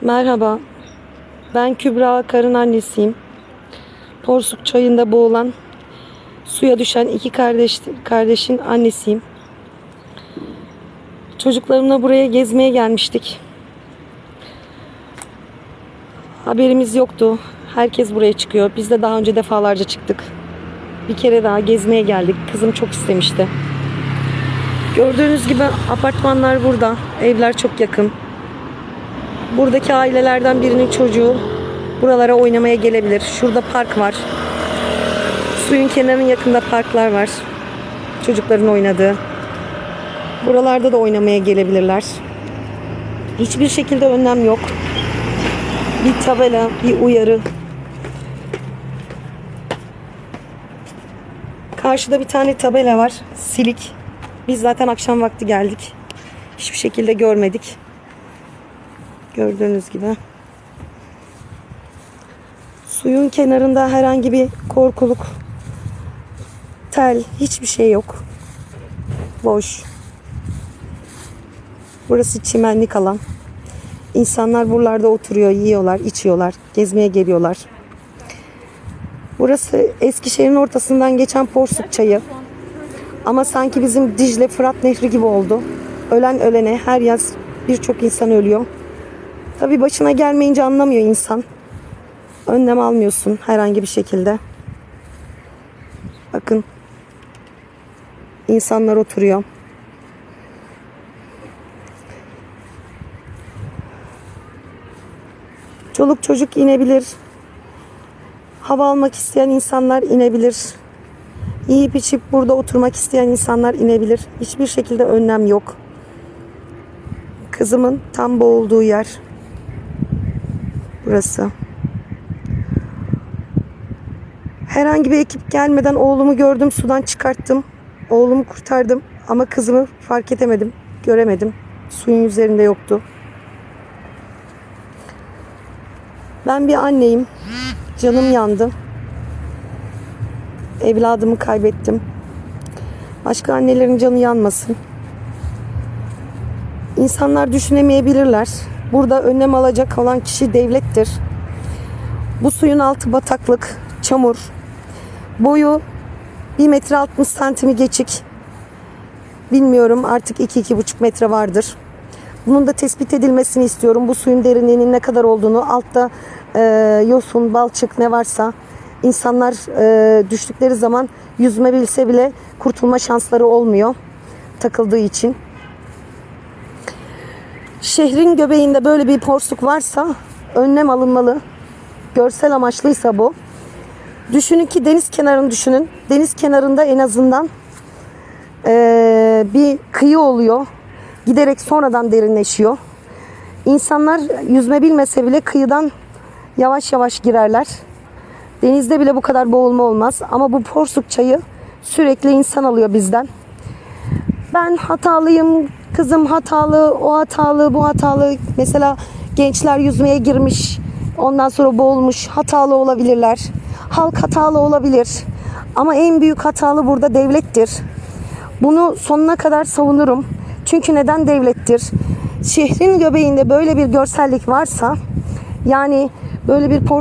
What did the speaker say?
Merhaba. Ben Kübra Akar'ın annesiyim. Porsuk çayında boğulan, suya düşen iki kardeş kardeşin annesiyim. Çocuklarımla buraya gezmeye gelmiştik. Haberimiz yoktu. Herkes buraya çıkıyor. Biz de daha önce defalarca çıktık. Bir kere daha gezmeye geldik. Kızım çok istemişti. Gördüğünüz gibi apartmanlar burada. Evler çok yakın. Buradaki ailelerden birinin çocuğu buralara oynamaya gelebilir. Şurada park var. Suyun kenarının yakında parklar var. Çocukların oynadığı. Buralarda da oynamaya gelebilirler. Hiçbir şekilde önlem yok. Bir tabela, bir uyarı. Karşıda bir tane tabela var. Silik. Biz zaten akşam vakti geldik. Hiçbir şekilde görmedik. Gördüğünüz gibi. Suyun kenarında herhangi bir korkuluk, tel, hiçbir şey yok. Boş. Burası çimenlik alan. İnsanlar buralarda oturuyor, yiyorlar, içiyorlar, gezmeye geliyorlar. Burası Eskişehir'in ortasından geçen Porsuk çayı. Ama sanki bizim Dicle Fırat Nehri gibi oldu. Ölen ölene her yaz birçok insan ölüyor. Tabii başına gelmeyince anlamıyor insan. Önlem almıyorsun herhangi bir şekilde. Bakın. İnsanlar oturuyor. Çoluk çocuk inebilir. Hava almak isteyen insanlar inebilir. Yiyip içip burada oturmak isteyen insanlar inebilir. Hiçbir şekilde önlem yok. Kızımın tam boğulduğu yer burası. Herhangi bir ekip gelmeden oğlumu gördüm, sudan çıkarttım. Oğlumu kurtardım ama kızımı fark edemedim, göremedim. Suyun üzerinde yoktu. Ben bir anneyim. Canım yandı. Evladımı kaybettim. Başka annelerin canı yanmasın. İnsanlar düşünemeyebilirler. Burada önlem alacak olan kişi devlettir. Bu suyun altı bataklık, çamur. Boyu 1 metre 60 santimi geçik. Bilmiyorum artık 2-2,5 metre vardır. Bunun da tespit edilmesini istiyorum. Bu suyun derinliğinin ne kadar olduğunu, altta e, yosun, balçık ne varsa insanlar e, düştükleri zaman yüzme bilse bile kurtulma şansları olmuyor takıldığı için. Şehrin göbeğinde böyle bir porsuk varsa önlem alınmalı. Görsel amaçlıysa bu. Düşünün ki deniz kenarını düşünün. Deniz kenarında en azından eee, bir kıyı oluyor. Giderek sonradan derinleşiyor. İnsanlar yüzme bilmese bile kıyıdan yavaş yavaş girerler. Denizde bile bu kadar boğulma olmaz. Ama bu porsuk çayı sürekli insan alıyor bizden. Ben hatalıyım, kızım hatalı, o hatalı, bu hatalı. Mesela gençler yüzmeye girmiş, ondan sonra boğulmuş, hatalı olabilirler. Halk hatalı olabilir. Ama en büyük hatalı burada devlettir. Bunu sonuna kadar savunurum. Çünkü neden devlettir? Şehrin göbeğinde böyle bir görsellik varsa, yani böyle bir porsuk